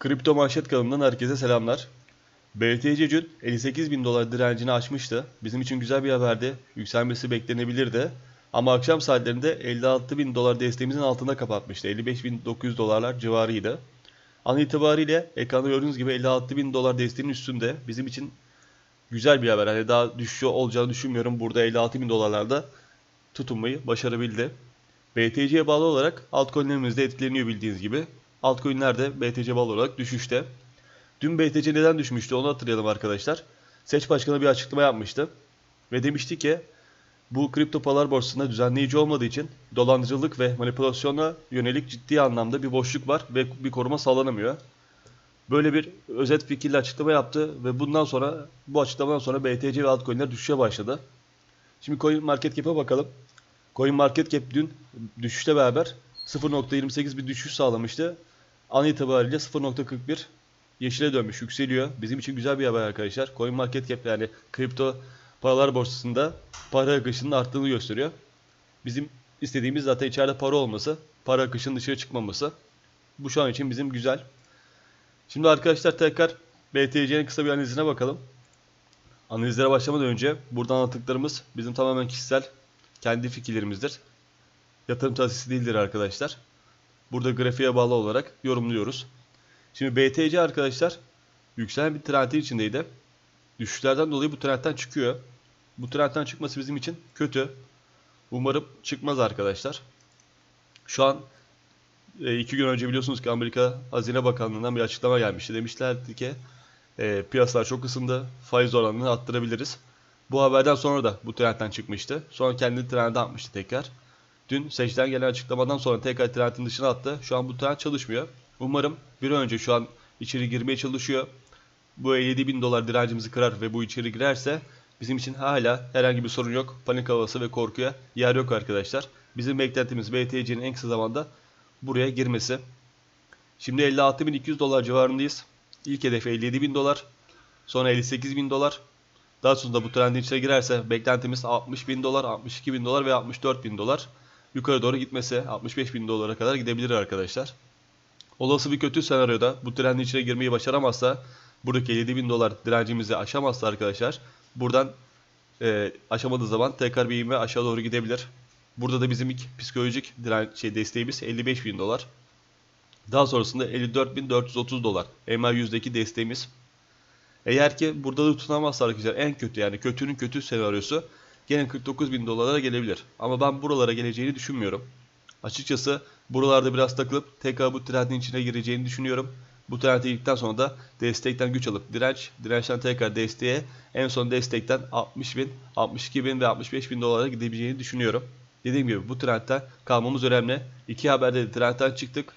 Kripto Manşet kanalından herkese selamlar. BTC dün 58 bin dolar direncini aşmıştı. Bizim için güzel bir haberdi. Yükselmesi beklenebilirdi. Ama akşam saatlerinde 56 bin dolar desteğimizin altında kapatmıştı. 55.900 dolarlar civarıydı. An itibariyle ekranda gördüğünüz gibi 56 bin dolar desteğinin üstünde. Bizim için güzel bir haber. Hani daha düşüşü olacağını düşünmüyorum. Burada 56 bin dolarlarda tutunmayı başarabildi. BTC'ye bağlı olarak altcoin'lerimiz de etkileniyor bildiğiniz gibi. Altcoin'ler de BTC bağlı olarak düşüşte. Dün BTC neden düşmüştü onu hatırlayalım arkadaşlar. Seç Başkanı bir açıklama yapmıştı. Ve demişti ki bu kripto paralar borsasında düzenleyici olmadığı için dolandırıcılık ve manipülasyona yönelik ciddi anlamda bir boşluk var ve bir koruma sağlanamıyor. Böyle bir özet fikirle açıklama yaptı ve bundan sonra bu açıklamadan sonra BTC ve altcoin'ler düşüşe başladı. Şimdi Coin Market Cap'e bakalım. Coin Market Cap dün düşüşle beraber 0.28 bir düşüş sağlamıştı. An itibariyle 0.41 yeşile dönmüş, yükseliyor. Bizim için güzel bir haber arkadaşlar. Coin Market Cap yani kripto paralar borsasında para akışının arttığını gösteriyor. Bizim istediğimiz zaten içeride para olması, para akışının dışarı çıkmaması. Bu şu an için bizim güzel. Şimdi arkadaşlar tekrar BTC'nin kısa bir analizine bakalım. Analizlere başlamadan önce burada anlattıklarımız bizim tamamen kişisel kendi fikirlerimizdir. Yatırım tavsiyesi değildir arkadaşlar. Burada grafiğe bağlı olarak yorumluyoruz. Şimdi BTC arkadaşlar yükselen bir trendin içindeydi. Düşüşlerden dolayı bu trendten çıkıyor. Bu trendten çıkması bizim için kötü. Umarım çıkmaz arkadaşlar. Şu an e, iki gün önce biliyorsunuz ki Amerika Hazine Bakanlığı'ndan bir açıklama gelmişti. Demişlerdi ki e, piyasalar çok ısındı. Faiz oranını arttırabiliriz. Bu haberden sonra da bu trendten çıkmıştı. Sonra kendi trendine atmıştı tekrar. Dün secden gelen açıklamadan sonra tekrar trendin dışına attı. Şu an bu trend çalışmıyor. Umarım bir önce şu an içeri girmeye çalışıyor. Bu 57 bin dolar direncimizi kırar ve bu içeri girerse bizim için hala herhangi bir sorun yok. Panik havası ve korkuya yer yok arkadaşlar. Bizim beklentimiz BTC'nin en kısa zamanda buraya girmesi. Şimdi 56.200 dolar civarındayız. İlk hedef 57.000 dolar. Sonra 58.000 dolar. Daha sonra da bu trendin içine girerse beklentimiz 60.000 dolar, 62.000 dolar ve 64.000 dolar. Yukarı doğru gitmesi 65.000 dolara kadar gidebilir arkadaşlar. Olası bir kötü senaryoda bu trendin içine girmeyi başaramazsa buradaki 57.000 dolar direncimizi aşamazsa arkadaşlar buradan e, aşamadığı zaman tekrar bir ivme aşağı doğru gidebilir. Burada da bizim ilk psikolojik direnç şey desteğimiz 55.000 dolar. Daha sonrasında 54.430 dolar. MA100'deki desteğimiz. Eğer ki burada da tutunamazsa arkadaşlar en kötü yani kötünün kötü senaryosu gene 49.000 dolara gelebilir. Ama ben buralara geleceğini düşünmüyorum. Açıkçası buralarda biraz takılıp tekrar bu trendin içine gireceğini düşünüyorum. Bu trende girdikten sonra da destekten güç alıp direnç, dirençten tekrar desteğe en son destekten 60 bin, 62 bin ve 65 bin dolara gidebileceğini düşünüyorum. Dediğim gibi bu trendten kalmamız önemli. İki haberde de trendten çıktık.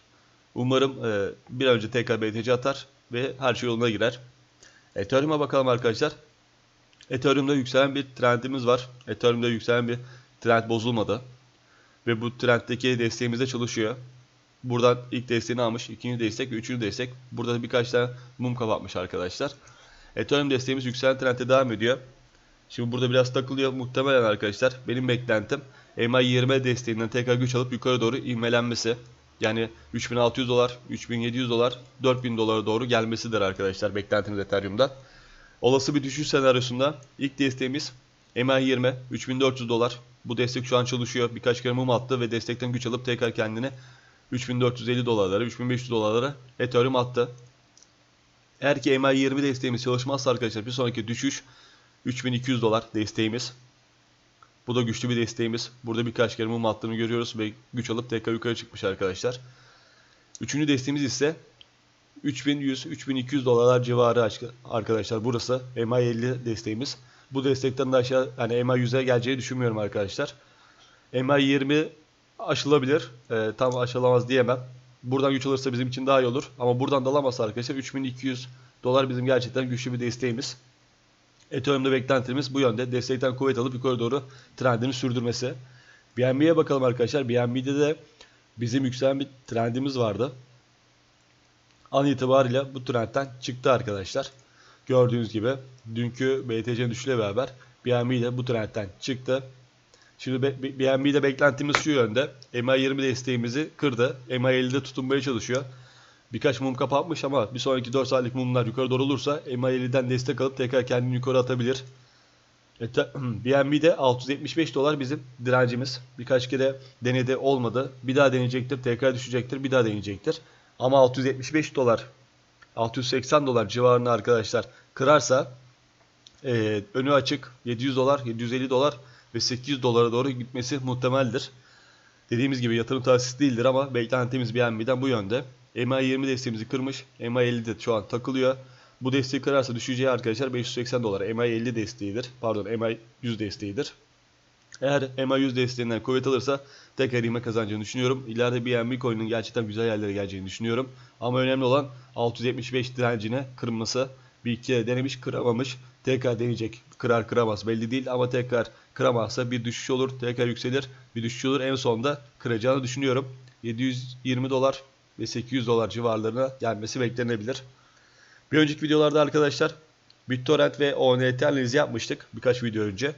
Umarım e, bir önce tekrar BTC atar ve her şey yoluna girer. Ethereum'a bakalım arkadaşlar. Ethereum'da yükselen bir trendimiz var. Ethereum'da yükselen bir trend bozulmadı. Ve bu trenddeki desteğimiz de çalışıyor. Buradan ilk desteğini almış, ikinci destek ve üçüncü destek. Burada da birkaç tane mum kapatmış arkadaşlar. Ethereum desteğimiz yükselen trendde devam ediyor. Şimdi burada biraz takılıyor muhtemelen arkadaşlar. Benim beklentim MA20 desteğinden tekrar güç alıp yukarı doğru ivmelenmesi. Yani 3600 dolar, 3700 dolar, 4000 dolara doğru gelmesidir arkadaşlar beklentimiz Ethereum'dan. Olası bir düşüş senaryosunda ilk desteğimiz MA20 3400 dolar. Bu destek şu an çalışıyor. Birkaç kere mum attı ve destekten güç alıp tekrar kendini 3450 dolarlara, 3500 dolarlara Ethereum attı. Eğer ki MA20 desteğimiz çalışmazsa arkadaşlar bir sonraki düşüş 3200 dolar desteğimiz. Bu da güçlü bir desteğimiz. Burada birkaç kere mum attığını görüyoruz ve güç alıp tekrar yukarı çıkmış arkadaşlar. Üçüncü desteğimiz ise 3100-3200 dolarlar civarı arkadaşlar. Burası MA50 desteğimiz. Bu destekten de aşağı yani MA100'e geleceğini düşünmüyorum arkadaşlar. MA20 aşılabilir. E, tam aşılamaz diyemem. Buradan güç alırsa bizim için daha iyi olur. Ama buradan da arkadaşlar 3200 dolar bizim gerçekten güçlü bir desteğimiz. Ethereum'da beklentimiz bu yönde. Destekten kuvvet alıp yukarı doğru trendini sürdürmesi. BNB'ye bakalım arkadaşlar. BNB'de de bizim yükselen bir trendimiz vardı. An itibariyle bu trendten çıktı arkadaşlar. Gördüğünüz gibi dünkü BTC'nin düşüşüyle beraber BNB de bu trendten çıktı. Şimdi BNB'de beklentimiz şu yönde. MA20 desteğimizi kırdı. MA50'de tutunmaya çalışıyor. Birkaç mum kapatmış ama bir sonraki 4 saatlik mumlar yukarı doğru olursa MA50'den destek alıp tekrar kendini yukarı atabilir. E, BNB'de 675 dolar bizim direncimiz. Birkaç kere denedi olmadı. Bir daha deneyecektir. Tekrar düşecektir. Bir daha deneyecektir. Ama 675 dolar 680 dolar civarında arkadaşlar kırarsa e, önü açık 700 dolar, 750 dolar ve 800 dolara doğru gitmesi muhtemeldir. Dediğimiz gibi yatırım tavsiyesi değildir ama beklentimiz BNB'den bu yönde. MA20 desteğimizi kırmış. MA50 de şu an takılıyor. Bu desteği kırarsa düşeceği arkadaşlar 580 dolar. MA50 desteğidir. Pardon MA100 desteğidir. Eğer MA100 desteğinden kuvvet alırsa tekrar ivme kazanacağını düşünüyorum. İleride BNB coin'in gerçekten güzel yerlere geleceğini düşünüyorum. Ama önemli olan 675 direncine kırılması. Bir iki denemiş kıramamış. Tekrar deneyecek. Kırar kıramaz belli değil ama tekrar kıramazsa bir düşüş olur. Tekrar yükselir. Bir düşüş olur. En sonunda kıracağını düşünüyorum. 720 dolar ve 800 dolar civarlarına gelmesi beklenebilir. Bir önceki videolarda arkadaşlar BitTorrent ve ONT analizi yapmıştık birkaç video önce.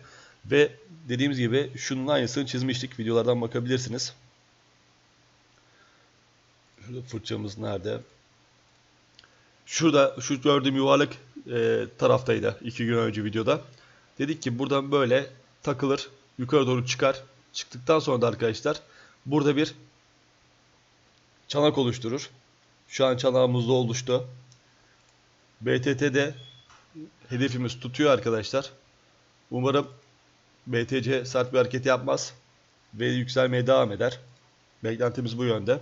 Ve dediğimiz gibi şunun aynısını çizmiştik. Videolardan bakabilirsiniz. Şurada fırçamız nerede? Şurada şu gördüğüm yuvarlak e, taraftaydı iki gün önce videoda. Dedik ki buradan böyle takılır. Yukarı doğru çıkar. Çıktıktan sonra da arkadaşlar burada bir çanak oluşturur. Şu an çanağımız da oluştu. BTT'de hedefimiz tutuyor arkadaşlar. Umarım BTC sert bir hareket yapmaz ve yükselmeye devam eder. Beklentimiz bu yönde.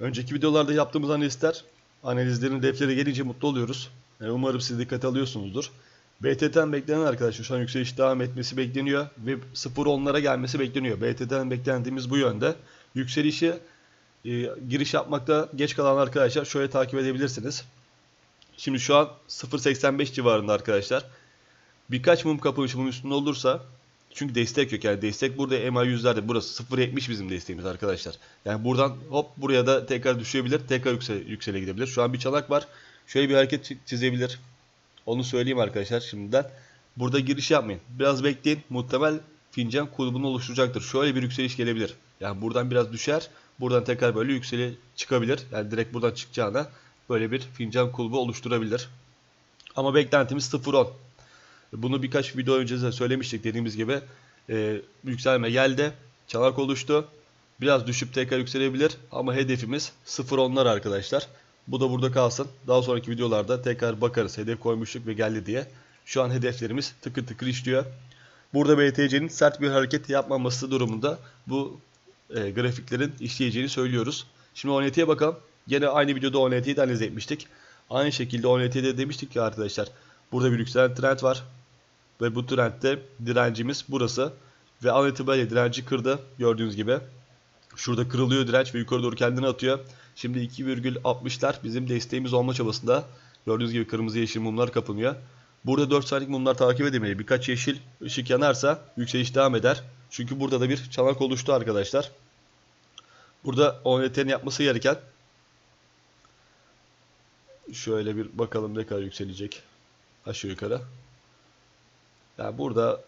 Önceki videolarda yaptığımız analizler, analizlerin deftere gelince mutlu oluyoruz. Umarım siz dikkate alıyorsunuzdur. BTT'den beklenen arkadaşlar şu an yükseliş devam etmesi bekleniyor ve 0.10'lara gelmesi bekleniyor. BTT'den beklentimiz bu yönde. Yükselişi e, giriş yapmakta geç kalan arkadaşlar şöyle takip edebilirsiniz. Şimdi şu an 0.85 civarında arkadaşlar. Birkaç mum kapanışı bunun üstünde olursa çünkü destek yok yani destek burada MA100'lerde burası 0.70 bizim desteğimiz arkadaşlar. Yani buradan hop buraya da tekrar düşebilir tekrar yüksele, yüksele gidebilir. Şu an bir çanak var. Şöyle bir hareket çi- çizebilir. Onu söyleyeyim arkadaşlar şimdiden. Burada giriş yapmayın. Biraz bekleyin. Muhtemel fincan kulübünü oluşturacaktır. Şöyle bir yükseliş gelebilir. Yani buradan biraz düşer. Buradan tekrar böyle yükseli çıkabilir. Yani direkt buradan çıkacağına böyle bir fincan kulübü oluşturabilir. Ama beklentimiz 0.10. Bunu birkaç video önce de söylemiştik dediğimiz gibi. E, yükselme geldi. Çanak oluştu. Biraz düşüp tekrar yükselebilir. Ama hedefimiz 0.10'lar arkadaşlar. Bu da burada kalsın. Daha sonraki videolarda tekrar bakarız. Hedef koymuştuk ve geldi diye. Şu an hedeflerimiz tıkır tıkır işliyor. Burada BTC'nin sert bir hareket yapmaması durumunda bu e, grafiklerin işleyeceğini söylüyoruz. Şimdi ONT'ye bakalım. Yine aynı videoda ONT'yi de analiz etmiştik. Aynı şekilde ONT'de demiştik ki arkadaşlar. Burada bir yükselen trend var. Ve bu trendde direncimiz burası. Ve an itibariyle direnci kırdı. Gördüğünüz gibi. Şurada kırılıyor direnç ve yukarı doğru kendini atıyor. Şimdi 2,60'lar bizim desteğimiz olma çabasında. Gördüğünüz gibi kırmızı yeşil mumlar kapanıyor. Burada 4 saatlik mumlar takip edilmeli. Birkaç yeşil ışık yanarsa yükseliş devam eder. Çünkü burada da bir çanak oluştu arkadaşlar. Burada ONT'nin yapması gereken şöyle bir bakalım ne kadar yükselecek aşağı yukarı. Yani burada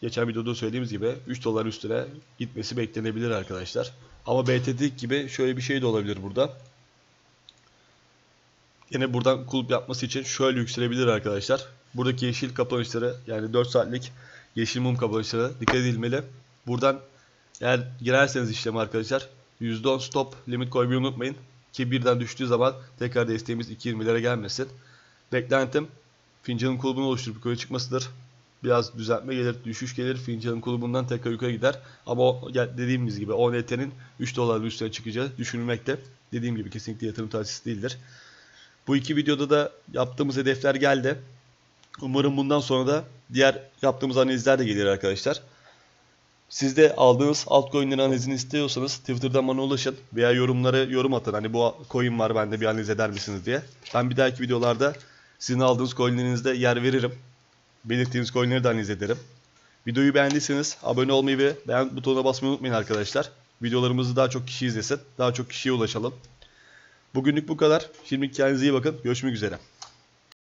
geçen videoda söylediğimiz gibi 3 dolar üstüne gitmesi beklenebilir arkadaşlar. Ama BTT gibi şöyle bir şey de olabilir burada. Yine buradan kulüp yapması için şöyle yükselebilir arkadaşlar. Buradaki yeşil kapanışları yani 4 saatlik yeşil mum kapanışları dikkat edilmeli. Buradan eğer girerseniz işleme arkadaşlar %10 stop limit koymayı unutmayın. Ki birden düştüğü zaman tekrar desteğimiz 2.20'lere gelmesin. Beklentim fincanın kulübünü oluşturup yukarı çıkmasıdır. Biraz düzeltme gelir, düşüş gelir. Fincanın kulübünden tekrar yukarı gider. Ama dediğimiz gibi ONT'nin 3 doların üstüne çıkacağı düşünülmekte. Dediğim gibi kesinlikle yatırım tavsiyesi değildir. Bu iki videoda da yaptığımız hedefler geldi. Umarım bundan sonra da diğer yaptığımız analizler de gelir arkadaşlar. Siz de aldığınız altcoin'lerin analizini istiyorsanız Twitter'dan bana ulaşın veya yorumlara yorum atın. Hani bu coin var bende bir analiz eder misiniz diye. Ben bir dahaki videolarda sizin aldığınız coin'lerinizde yer veririm. Belirttiğiniz coin'leri de analiz ederim. Videoyu beğendiyseniz abone olmayı ve beğen butonuna basmayı unutmayın arkadaşlar. Videolarımızı daha çok kişi izlesin. Daha çok kişiye ulaşalım. Bugünlük bu kadar. Şimdi kendinize iyi bakın. Görüşmek üzere.